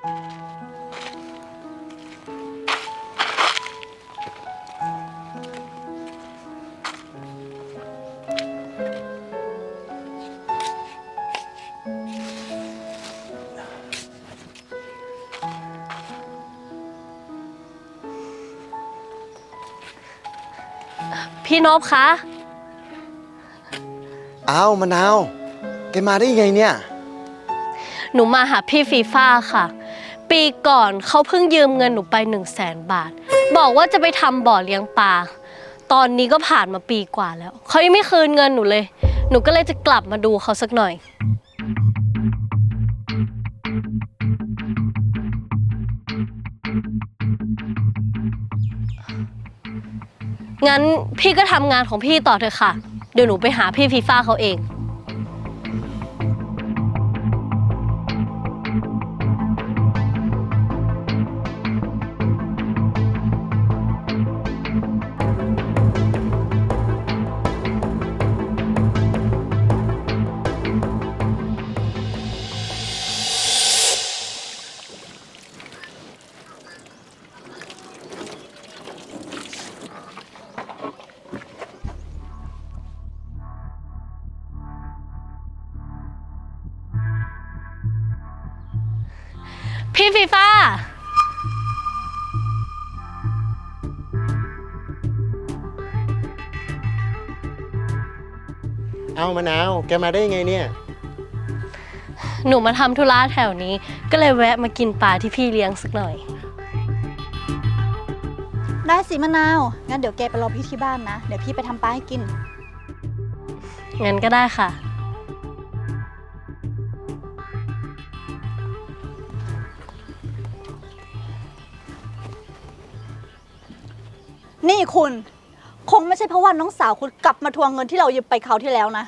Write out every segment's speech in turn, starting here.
พี่นพคะ อ้าวมะนาว แกมาได้ยังไงเนี่ย หนูมาหาพี่ฟีฟ่าค่ะ ปีก่อนเขาเพิ่งยืมเงินหนูไป1 0 0 0 0แสนบาท บอกว่าจะไปทำบ่อเลี้ยงปลา ตอนนี้ก็ผ่านมาปีกว่าแล้ว เขายังไม่คืนเงินหนูเลย หนูก็เลยจะกลับมาดูเขาสักหน่อย งั้นพี่ก็ทำงานของพี่ต่อเถอะค่ะ เดี๋ยวหนูไปหาพี่ฟีฟ่าเขาเอง พี่ฟีฟ่าเอามะนาว แกมาได้ยังไงเนี่ย หนูมาทำธุระแถวนี้ ก็เลยแวะมากินปลาที่พี่เลี้ยงสักหน่อย ได้สิมะนาว งั้นเดี๋ยวแกไปรอพี่ที่บ้านนะ เดี๋ยวพี่ไปทำปลาให้กิน งั้นก็ได้ค่ะ นี่คุณ คงไม่ใช่เพราะว่าน้องสาวคุณกลับมาทวงเงินที่เรายืมไปเขาวที่แล้วนะ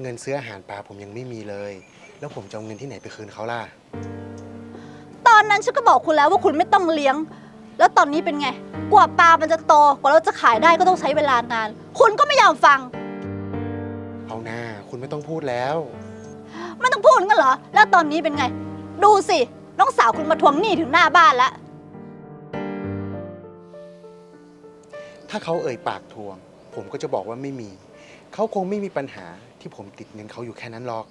เงินซื้ออาหารปลาผมยังไม่มีเลย แล้วผมจะเอาเงินที่ไหนไปคืนเขาล่ะ ตอนนั้นฉันก็บอกคุณแล้วว่าคุณไม่ต้องเลี้ยง แล้วตอนนี้เป็นไง กว่าปลามันจะโต กว่าเราจะขายได้ก็ต้องใช้เวลานาน คุณก็ไม่ยอมฟัง เอาหน้าคุณไม่ต้องพูดแล้ว ไม่ต้องพูดกันเหรอ แล้วตอนนี้เป็นไง ดูสิ น้องสาวคุณมาทวงหนี้ถึงหน้าบ้านแล้ว ถ้าเขาเอ่ยปากทวง ผมก็จะบอกว่าไม่มี เขาคงไม่มีปัญหาที่ผมติดเงินเขาอยู่แค่นั้นหรอก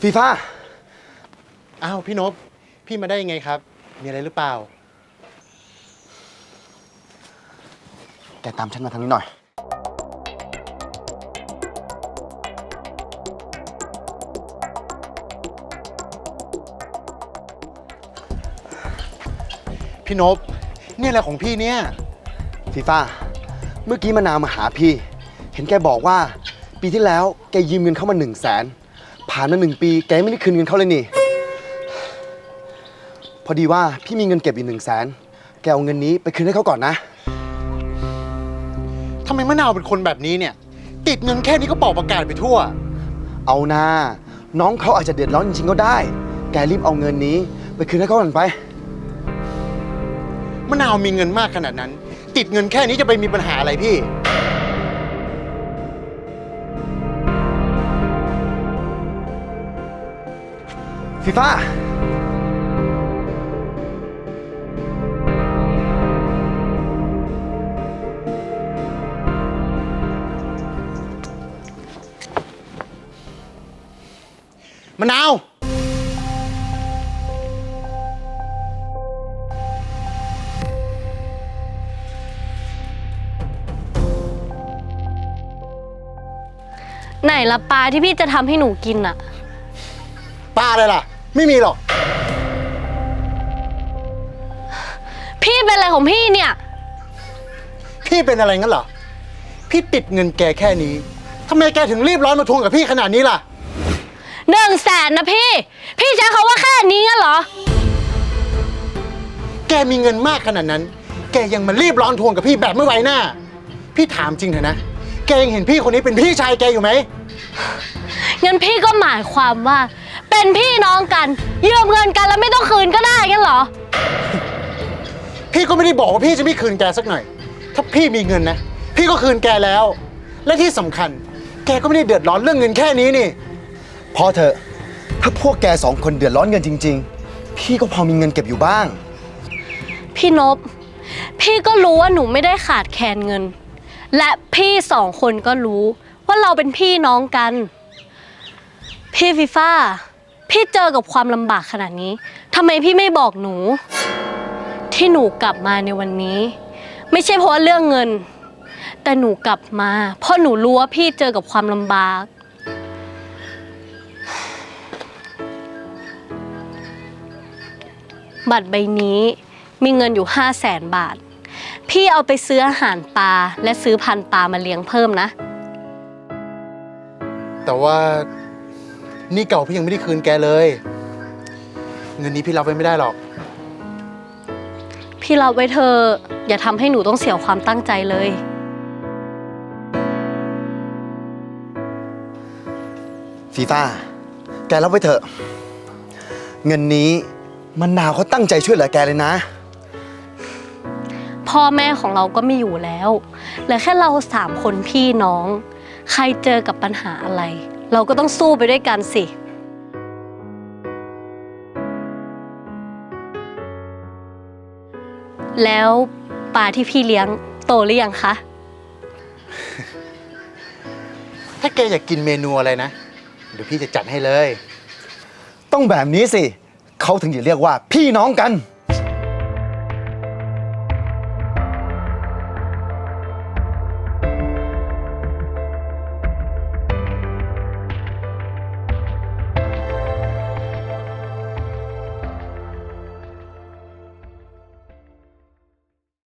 ฟีฟ่าอ้าวพี่นพพี่มาได้ยังไงครับ มีอะไรหรือเปล่า แกตามฉันมาทางนี้หน่อย พี่นพเนี่ยอะไรของพี่เนี่ยฟีฟ่าเมื่อกี้มะนาวมาหาพี่ เห็นแกบอกว่า ปีที่แล้วแกยืมเงินเข้ามาหนึ่งแสนผ่านมาหนึ่งปีแกไม่ได้คืนเงินเขาเลยนี่ พอดีว่าพี่มีเงินเก็บอีกหนึ่งแสนแกเอาเงินนี้ไปคืนให้เขาก่อนนะ ทำไมมะนาวเป็นคนแบบนี้เนี่ย ติดเงินแค่นี้ก็เป่าประกาศไปทั่ว เอานาน้องเขาอาจจะเดือดร้อนจริงๆก็ได้ แกรีบเอาเงินนี้ ไปคืนให้เขาก่อนไป มะนาวมีเงินมากขนาดนั้น ติดเงินแค่นี้จะไปมีปัญหาอะไรพี่ ฟีฟ่ามะนาว นละปลาที่พี่จะทำให้หนูกินอะป้าอะไรล่ะ ไม่มีหรอก พี่เป็นอะไรของพี่เนี่ย พี่เป็นอะไรงั้นเหรอ พี่ติดเงินแกแค่นี้ทำไมแกถึงรีบร้อนมาทวงกับพี่ขนาดนี้ล่ะ หนึ่งแสนนะพี่ พี่ใช้คาว่าแค่นี้งั้นเหรอ แกมีเงินมากขนาดนั้น แกยังมารีบร้อนทวงกับพี่แบบไม่ไว้หน้า พี่ถามจริงเถอะนะ แกยังเห็นพี่คนนี้เป็นพี่ชายแกอยู่ไหม งั้นพี่ก็หมายความว่า เป็นพี่น้องกันยืมเงินกันแล้วไม่ต้องคืนก็ได้งั้นเหรอ พี่ก็ไม่ได้บอกว่าพี่จะไม่คืนแกสักหน่อย ถ้าพี่มีเงินนะ พี่ก็คืนแกแล้ว และที่สำคัญ แกก็ไม่ได้เดือดร้อนเรื่องเงินแค่นี้นี่ พอเถอะ ถ้าพวกแกสองคนเดือดร้อนเงินจริง ๆ พี่ก็พอมีเงินเก็บอยู่บ้าง พี่นบพี่ก็รู้ว่าหนูไม่ได้ขาดแคลนเงิน และพี่สองคนก็รู้ ว่าเราเป็นพี่น้องกัน พี่ฟีฟ่าพี่เจอกับความลำบากขนาดนี้ทำไมพี่ไม่บอกหนู ที่หนูกลับมาในวันนี้ ไม่ใช่เพราะว่าเรื่องเงิน แต่หนูกลับมา เพราะหนูรู้ว่าพี่เจอกับความลำบาก บัตรใบนี้มีเงินอยู่5 0 0แสนบาท พี่เอาไปซื้ออาหารปลาและซื้อพันธุ์ปลามาเลี้ยงเพิ่มนะ แต่ว่าหนี่เก่าพี่ยังไม่ได้คืนแกเลย เงินนี้พี่รับไว้ไม่ได้หรอก พี่รับไว้เธอะอย่าทำให้หนูต้องเสียความตั้งใจเลย ฟีฟ่าแกรับไว้เถอะ เงินนี้มันนาวเขาตั้งใจช่วยเหลือแกเลยนะ พ่อแม่ของเราก็ไม่อยู่แล้วเหลือแค่เราสามคนพี่น้อง ใครเจอกับปัญหาอะไร เราก็ต้องสู้ไปด้วยกันสิ แล้วปลาที่พี่เลี้ยงโตหรือยังคะ ถ้าแกอยากกินเมนูอะไรนะ เดี๋ยวพี่จะจัดให้เลย ต้องแบบนี้สิ เขาถึงจะเรียกว่าพี่น้องกัน